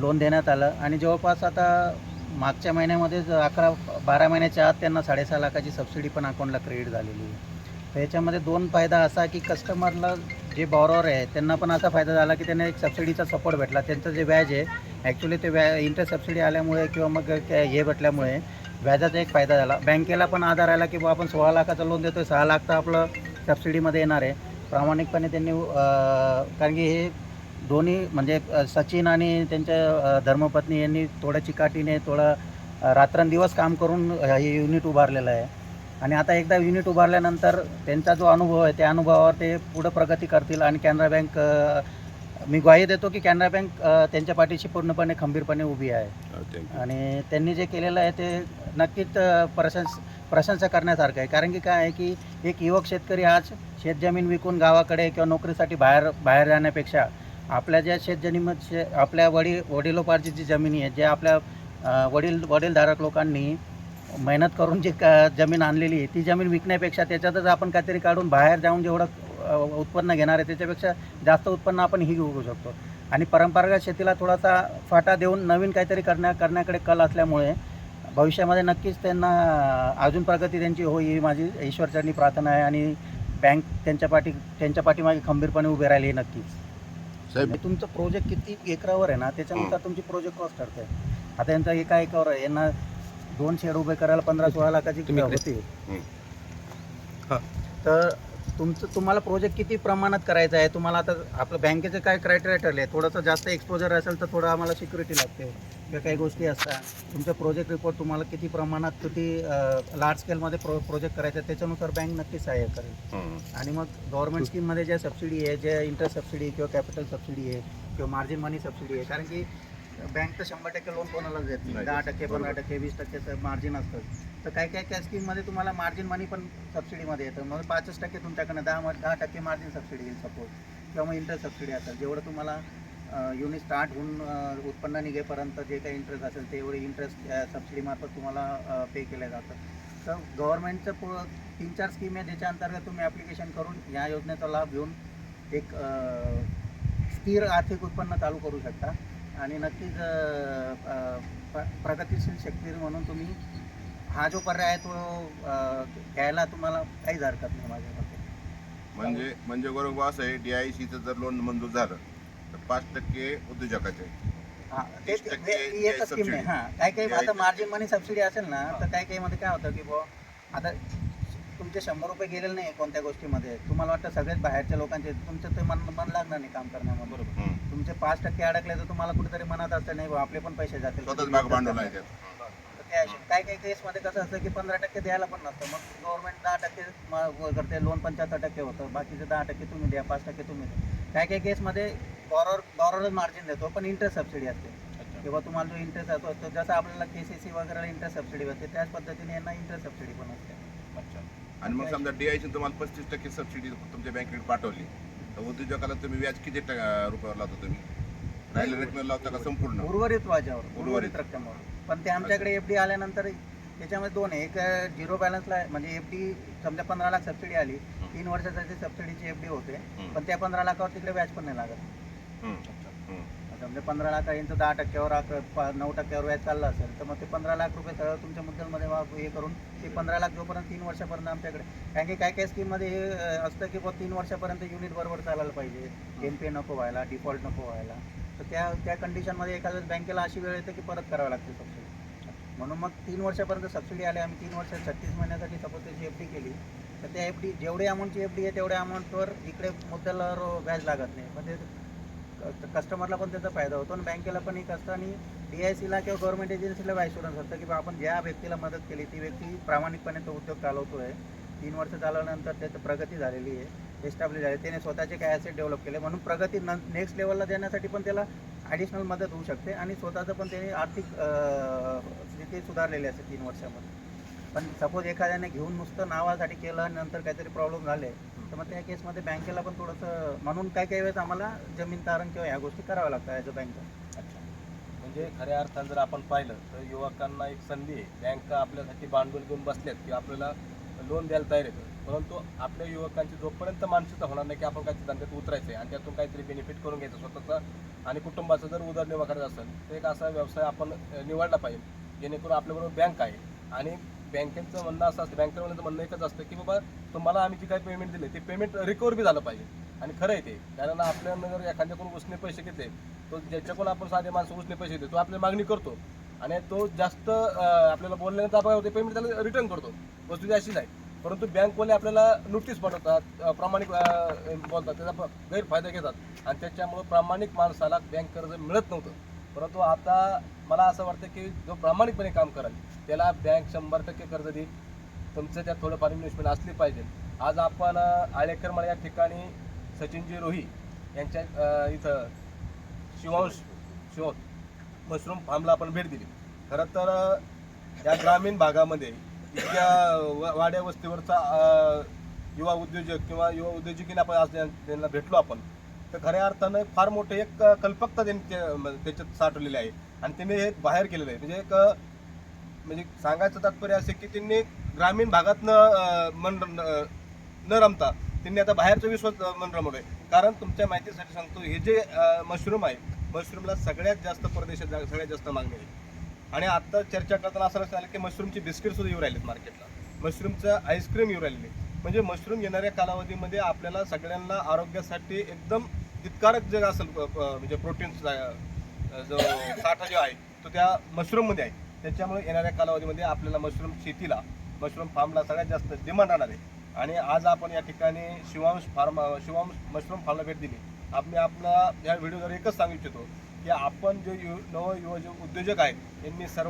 Loan देण्यात आलं. आणि जवळपास आता मागच्या महिन्यामध्येच अकरा बारा महिन्याच्या आत त्यांना साडेसहा लाखाची सबसिडी पण अकाउंटला क्रेडिट झालेली आहे. तर याच्यामध्ये दोन फायदा असा की कस्टमरला जे बॉरोवर आहे त्यांना पण असा फायदा झाला की त्यांना एक सबसिडीचा सपोर्ट भेटला. त्यांचं जे व्याज आहे ॲक्च्युली ते व्या इंटरेस्ट सबसिडी आल्यामुळे किंवा मग हे भेटल्यामुळे व्याजाचा एक फायदा झाला. बँकेला पण आधार आला की बा आपण सोळा लाखाचं लोन देतो आहे सहा लाख तर आपलं सबसिडीमध्ये येणार आहे. प्रामाणिकपणे त्यांनी कारण की हे दोन्ही म्हणजे सचिन आणि त्यांच्या धर्मपत्नी यांनी थोड्या चिकाटीने थोडं रात्रंदिवस काम करून हे युनिट उभारलेलं आहे. आणि आता एकदा युनिट उभारल्यानंतर त्यांचा जो अनुभव आहे त्या अनुभवावर ते पुढं प्रगती करतील आणि कॅनरा बँक मी ग्वाही देतो की कॅनरा बँक त्यांच्या पाठीशी पूर्णपणे खंबीरपणे उभी आहे. आणि त्यांनी जे केलेलं आहे ते नक्कीच प्रशंस प्रशंसा करण्यासारखं आहे. कारण की काय आहे की एक युवक शेतकरी आज शेतजमीन विकून गावाकडे किंवा नोकरीसाठी बाहेर बाहेर जाण्यापेक्षा आपल्या ज्या शेतजमीमध्ये आपल्या वडील वडिलोपार्जित जी जमिनी आहे जे आपल्या वडील वडीलधारक लोकांनी मेहनत करून जी का जमीन आणलेली आहे ती जमीन विकण्यापेक्षा त्याच्यातच आपण काहीतरी काढून बाहेर जाऊन जेवढं उत्पन्न घेणार आहे त्याच्यापेक्षा जास्त उत्पन्न आपण ही घेऊ शकतो. आणि परंपरागत शेतीला थोडासा फाटा देऊन नवीन काहीतरी करण्या करण्याकडे कल असल्यामुळे भविष्यामध्ये नक्कीच त्यांना अजून प्रगती त्यांची होई ही माझी ईश्वरचरणी प्रार्थना आहे आणि बँक त्यांच्या पाठी त्यांच्या पाठीमागे खंबीरपणे उभे राहिली नक्कीच. साहेब. तुमचं प्रोजेक्ट किती एकरावर आहे ना त्याच्यानुसार तुमची प्रोजेक्ट कॉस्ट ठरते. आता यांचा एका एकावर आहे. यांना दोन शेड उभे करायला पंधरा सोळा लाखाची. होती. तर तुमचं तुम्हाला प्रोजेक्ट किती प्रमाणात करायचा आहे? तुम्हाला आता आपलं बँकेचं काय क्रायटेरिया ठरले? थोडंसं जास्त एक्सपोजर असेल तर थोडं आम्हाला सिक्युरिटी लागते. किंवा काही गोष्टी असतात. तुमचं प्रोजेक्ट रिपोर्ट तुम्हाला किती प्रमाणात किती लार्ज स्केलमध्ये प्रो प्रोजेक्ट करायचं आहे त्याच्यानुसार बँक नक्की सहाय्य करेल. आणि मग गव्हर्नमेंट स्कीममध्ये ज्या सबसिडी आहे जे इंटरेस्ट सबसिडी किंवा कॅपिटल सबसिडी आहे किंवा मार्जिन मनी सबसिडी आहे कारण की बँक तर शंभर टक्के लोन कोणालाच देत नाही. दहा. टक्के पंधरा. टक्के वीस टक्के मार्जिन असतं. तर काही काही त्या स्कीममध्ये तुम्हाला मार्जिन मनी पण सबसिडीमध्ये येतं. मग पाचच टक्के तुमच्याकडनं दहा दहा टक्के मार्जिन सबसिडी येईल सपोज किंवा मग इंटरेस्ट सबसिडी असेल. जेवढं तुम्हाला युनिट स्टार्ट होऊन उत्पन्न निघेपर्यंत जे काही इंटरेस्ट असेल तेवढे इंटरेस्ट सबसिडीमार्फत तुम्हाला पे केलं जातं. तर गव्हर्नमेंटचं पु तीन चार स्कीम आहे ज्याच्या अंतर्गत तुम्ही ॲप्लिकेशन करून या योजनेचा लाभ घेऊन एक स्थिर आर्थिक उत्पन्न चालू करू शकता. आणि नक्कीच प्र- प्रगतिशील शेतकरी म्हणून तुम्ही हा जो पर्याय आहे तो घ्यायला तुम्हाला काहीच हरकत नाही माझ्या मते म्हणजे म्हणजे बरोबर असं आहे डीआयसीचं जर लोन मंजूर झालं तर पाच टक्के उद्योजकाचे हा, ते एकच स्कीम. हां काही काही आता. मार्जिन मनी सबसिडी असेल ना तर काही काही मध्ये काय होतं की बुवा आता तुमचे शंभर रुपये गेलेले नाही कोणत्या गोष्टीमध्ये. तुम्हाला वाटतं सगळेच बाहेरच्या लोकांचे तुमचं ते मन मन लागणार नाही काम करण्यामध्ये. बरोबर. तुमचे पाच टक्के अडकले तर तुम्हाला कुठेतरी मनात असतं नाही बुवा, आपले पण पैसे जातील. स्वतःच भाग भांडवल आहे त्यात तर त्या अशा- काही काही केसमध्ये कसं असतं की पंधरा टक्के द्यायला पण नसतं. मग गव्हर्नमेंट दहा टक्के म- करते लोन पंच्याहत्तर टक्के होतं. बाकीचे दहा टक्के तुम्ही द्या पाच टक्के तुम्ही द्या. काही काही केसमध्ये बॉरर बॉररच मार्जिन देतो पण इंटरेस्ट सबसिडी असते. किंवा तुम्हाला जो इंटरेस्ट असतो तो जसं आपल्याला के सी सी वगैरे इंटरेस्ट सबसिडी असते त्याच पद्धतीने यांना इंटरेस्ट सबसिडी पण असते. आणि मग समजा डीआयसी तुम्हाला पस्तीस टक्के सबसिडी तुमच्या बँकेकडे पाठवली तर उद्योजकाला तुम्ही व्याज किती रुपयावर लावता तुम्ही? राहिल्या रकमेला लावता का संपूर्ण? उर्वरित व्याजावर उर्वरित. रक्कमवर. पण ते आमच्याकडे एफ डी आल्यानंतर त्याच्यामध्ये दोन आहे. एक झिरो बॅलन्सला म्हणजे एफ डी समजा पंधरा लाख सबसिडी आली तीन वर्षासाठी सबसिडीची एफ डी होते. पण त्या पंधरा लाखावर तिकडे व्याज पण नाही लागत. म्हणजे समजा पंधरा लाख यांचं दहा टक्क्यावर अकरा पा- नऊ टक्क्यावर व्याज चाललं असेल तर मग ते पंधरा लाख रुपये सरळ तुमच्या मुद्दलमध्ये हे करून ते पंधरा लाख जोपर्यंत तीन वर्षापर्यंत आमच्याकडे कारण की काय काय स्कीममध्ये हे असतं की बुवा तीन वर्षापर्यंत युनिट बरोबर चालायला पाहिजे. एन पी ए नको व्हायला डिफॉल्ट नको व्हायला. तर त्या त्या कंडिशनमध्ये एखाद्या बँकेला अशी वेळ येते की परत करावं लागते सबसिडी म्हणून मग तीन वर्षापर्यंत सबसिडी आली आम्ही तीन वर्ष छत्तीस महिन्यासाठी सपोज त्याची एफ डी केली तर त्या एफ डी जेवढी अमाऊंटची एफ डी आहे तेवढ्या अमाऊंटवर इकडे मुद्दलावर व्याज लागत नाही. मग ते कस्टमरला पण त्याचा फायदा होतो आणि बँकेला पण एक असतं आणि डी आय सीला किंवा गव्हर्नमेंट एजन्सीला ॲश्युरन्स असतं की बा आपण ज्या व्यक्तीला मदत केली ती व्यक्ती प्रामाणिकपणे तो उद्योग चालवतो आहे तीन वर्ष चालवल्यानंतर त्याची प्रगती झालेली आहे एस्टॅब्लिश झाली त्याने स्वतःचे काय ॲसेट डेव्हलप केले. म्हणून प्रगती न नेक्स्ट लेवलला देण्यासाठी पण त्याला ॲडिशनल मदत होऊ शकते आणि स्वतःचं पण त्याने आर्थिक स्थिती सुधारलेली असते तीन वर्षामध्ये. पण सपोज एखाद्याने घेऊन नुसतं नावासाठी केलं आणि नंतर काहीतरी प्रॉब्लेम झाले तर मग त्या केसमध्ये बँकेला पण थोडंसं म्हणून काय काही वेळेस आम्हाला जमीन तारण किंवा ह्या गोष्टी कराव्या लागतात ॲज अ बँक अच्छा. म्हणजे खऱ्या अर्थानं जर आपण पाहिलं तर युवकांना एक संधी आहे. बँका आपल्यासाठी भांडवल घेऊन बसल्यात की आपल्याला लोन द्यायला तयार येतं परंतु आपल्या युवकांची जोपर्यंत मानसिकता होणार नाही की आपण काहीतरी धंद्यात उतरायचं आहे आणि त्यातून काहीतरी बेनिफिट करून घ्यायचं स्वतःचा आणि कुटुंबाचा जर उदरनिर्वाह करायचा असेल तर एक असा व्यवसाय आपण निवडला पाहिजे. जेणेकरून आपल्याबरोबर बँक आहे आणि बँकेचं म्हणणं असं असतं बँकेचं म्हणणं एकच असतं की बाबा तुम्हाला आम्ही जे काही पेमेंट दिले ते पेमेंट रिकवर बी झालं पाहिजे. आणि खरं आहे ते. कारण आपल्यानं जर एखाद्याकडून उसने पैसे घेते तो ज्याच्याकडून आपण साधे माणसं उसने पैसे घेतो तो आपली मागणी करतो. आणि तो जास्त आपल्याला बोलल्यानंतर आपण ते पेमेंट त्याला रिटर्न करतो. वस्तू अशीच आहे. परंतु बँकवाले आपल्याला नोटीस पाठवतात प्रामाणिक बोलतात त्याचा गैरफायदा घेतात. आणि त्याच्यामुळं प्रामाणिक माणसाला बँक कर्ज मिळत नव्हतं. परंतु आता मला असं वाटतं की जो प्रामाणिकपणे काम कराल त्याला बँक शंभर टक्के कर्ज देईल. तुमचं त्यात थोडंफार इन्व्हेस्टमेंट असली पाहिजे. आज आपण आळेकर मला या ठिकाणी सचिनजी रोही यांच्या इथं शिवांश शिव मशरूम फार्मला आपण भेट दिली. खरं तर या ग्रामीण भागामध्ये इतक्या व- वाड्या वस्तीवरचा युवा उद्योजक किंवा युवा उद्योजकीने आपण आज त्यांना भेटलो आपण. तर खऱ्या अर्थानं फार मोठे एक कल्पकता त्यांनी त्याच्यात साठवलेली आहे. आणि त्यांनी हे बाहेर केलेलं आहे. म्हणजे एक म्हणजे सांगायचं तात्पर्य असे की त्यांनी ग्रामीण भागातनं मन न- न रमता त्यांनी आता बाहेरचं विश्वास मन मन रमवलंय. कारण तुमच्या माहितीसाठी सांगतो हे जे मशरूम आहे मशरूमला सगळ्यात जास्त परदेशात जा- सगळ्यात जास्त मागणी आहे. आणि आता चर्चा करताना असं लक्षात आलं की मशरूमची बिस्किट सुद्धा येऊ राहिलेत मार्केटला मशरूमचं आईस्क्रीम येऊ राहिलेले. म्हणजे मशरूम येणाऱ्या कालावधीमध्ये आपल्याला सगळ्यांना आरोग्यासाठी एकदम हितकारक जे असेल म्हणजे प्रोटीन्सचा जो साठा जो आहे तो त्या मशरूममध्ये आहे. त्याच्यामुळे येणाऱ्या कालावधीमध्ये आपल्याला मशरूम शेतीला मशरूम फार्मला सगळ्यात जास्त डिमांड राहणार आहे. आणि आज आपण या ठिकाणी शिवांश फार्म शिवांश मशरूम फार्मला भेट दिली. आम्ही आपला या व्हिडिओद्वारे एकच सांगू इच्छितो की आपण जे यु नवयुवक उद्योजक आहेत यांनी सर्व